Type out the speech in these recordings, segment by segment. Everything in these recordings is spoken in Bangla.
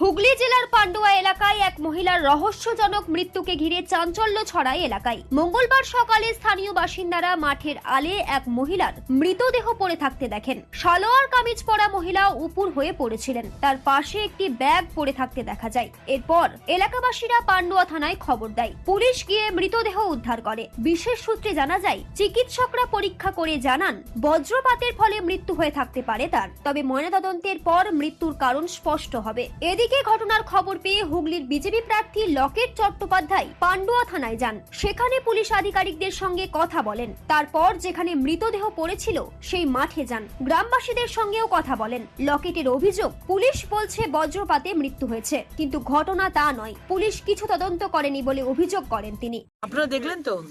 হুগলি জেলার পান্ডুয়া এলাকায় এক মহিলার রহস্যজনক মৃত্যুকে ঘিরে চাঞ্চল্য ছড়ায় এলাকায়। মঙ্গলবার সকালে স্থানীয় বাসিন্দারা মাঠের আলে এক মহিলার মৃতদেহ পড়ে থাকতে দেখেন। সালোয়ার কামিজ পরা মহিলা উপুর হয়ে পড়েছিলেন। তার পাশে একটি ব্যাগ পড়ে থাকতে দেখা যায়। এরপর এলাকাবাসীরা পান্ডুয়া থানায় খবর দেয়। পুলিশ গিয়ে মৃতদেহ উদ্ধার করে। বিশেষ সূত্রে জানা যায়, চিকিৎসকরা পরীক্ষা করে জানান, বজ্রপাতের ফলে মৃত্যু হয়ে থাকতে পারে তার। তবে ময়নাতদন্তের পর মৃত্যুর কারণ স্পষ্ট হবে। এদিকে ঘটনার খবর পেয়ে হুগলির বিজেপি প্রার্থী লকেট চট্টোপাধ্যায় পান্ডুয়া থানায় যান। সেখানে পুলিশ আধিকারিকদের সঙ্গে কথা বলেন। তারপর যেখানে মৃতদেহ পড়েছিল, সেই মাঠে যান। গ্রামবাসীদের সঙ্গেও কথা বলেন। লকেটের অভিযোগ, পুলিশ বলছে বজ্রপাতে মৃত্যু হয়েছে। কিন্তু ঘটনা তা নয়। পুলিশ কিছু তদন্ত করেনি বলে অভিযোগ করেন তিনি। আপনারা দেখলেন তো?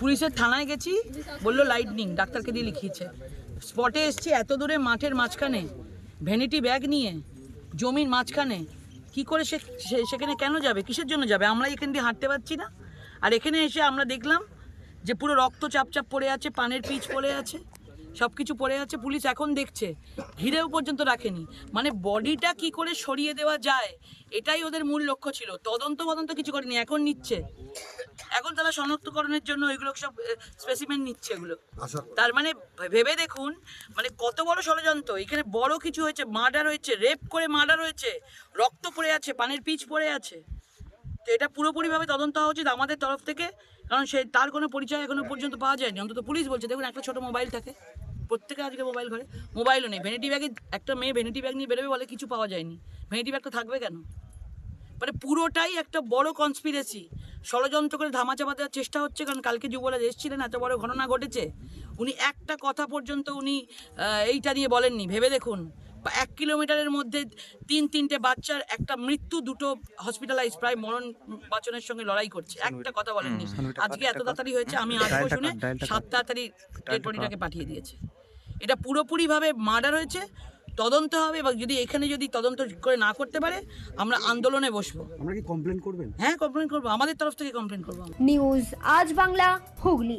পুলিশের থানায় গেছি, বলল লাইটনিং ডাক্তারকে দিয়ে লিখিয়েছে। স্পটে এসছি, এত দূরে মাঠের মাঝখানে। ভ্যানিটি ব্যাগ নিয়ে। জমির মাঝখানে। কি করে সে সেখানে কেন যাবে? কিসের জন্য যাবে? আমরা এখান দিয়ে হাঁটতে পারছি না। আর এখানে এসে আমরা দেখলাম যে পুরো রক্ত চাপ চাপ পড়ে আছে, পানের পিচ পড়ে আছে। সব কিছু পড়ে আছে পুলিশ এখন দেখছে। ঘিরেও পর্যন্ত রাখেনি। মানে বডিটা কি করে সরিয়ে দেওয়া যায় এটাই ওদের মূল লক্ষ্য ছিল। তদন্ত তদন্ত কিছু করেনি এখন নিচ্ছে। এখন তারা শনাক্তকরণের জন্য এগুলো সব স্পেসিমেন্ট নিচ্ছে এগুলো। তার মানে ভেবে দেখুন মানে কত বড় ষড়যন্ত্র। এখানে বড় কিছু হয়েছে মার্ডার হয়েছে রেপ করে মার্ডার হয়েছে রক্ত পড়ে আছে পানের পিচ পড়ে আছে। তো এটা পুরোপুরিভাবে তদন্ত হওয়া উচিত আমাদের তরফ থেকে কারণ সে তার কোনো পরিচয় এখনও পর্যন্ত পাওয়া যায়নি। অন্তত পুলিশ বলছে দেখুন একটা ছোট মোবাইল থাকে। প্রত্যেকে আজকে মোবাইল ঘরে মোবাইলও নেই। ভ্যানিটি ব্যাগে একটা মেয়ে ভ্যানিটি ব্যাগ নিয়ে বেরোবে বলে কিছু পাওয়া যায়নি। ভ্যানিটি ব্যাগটা থাকবে কেন? মানে পুরোটাই একটা বড় কনস্পিরেসি ষড়যন্ত্র করে ধামাচাপা দেওয়ার চেষ্টা হচ্ছে, কারণ কালকে যুবরাজ এসেছিলেন, এত বড় ঘটনা ঘটেছে। উনি একটা কথা পর্যন্ত উনি এইটা নিয়ে বলেননি। ভেবে দেখুন বা এক কিলোমিটারের মধ্যে তিন তিনটে বাচ্চার একটা মৃত্যু দুটো হসপিটালাইজ প্রায় মরণ বাচনের সঙ্গে লড়াই করছে। একটা কথা বলেননি। আজকে এত তাড়াতাড়ি হয়েছে আমি আসব শুনে সাত তাড়াতাড়ি ডেড বডিটাকে পাঠিয়ে দিয়েছে। এটা পুরোপুরিভাবে মার্ডার হয়েছে তদন্ত হবে এবং যদি এখানে যদি তদন্ত করে না করতে পারে আমরা আন্দোলনে বসবো। আমরা কি কমপ্লেন করবেন? হ্যাঁ কমপ্লেন করব। আমাদের তরফ থেকে কমপ্লেন করব নিউজ আজ বাংলা হুগলি।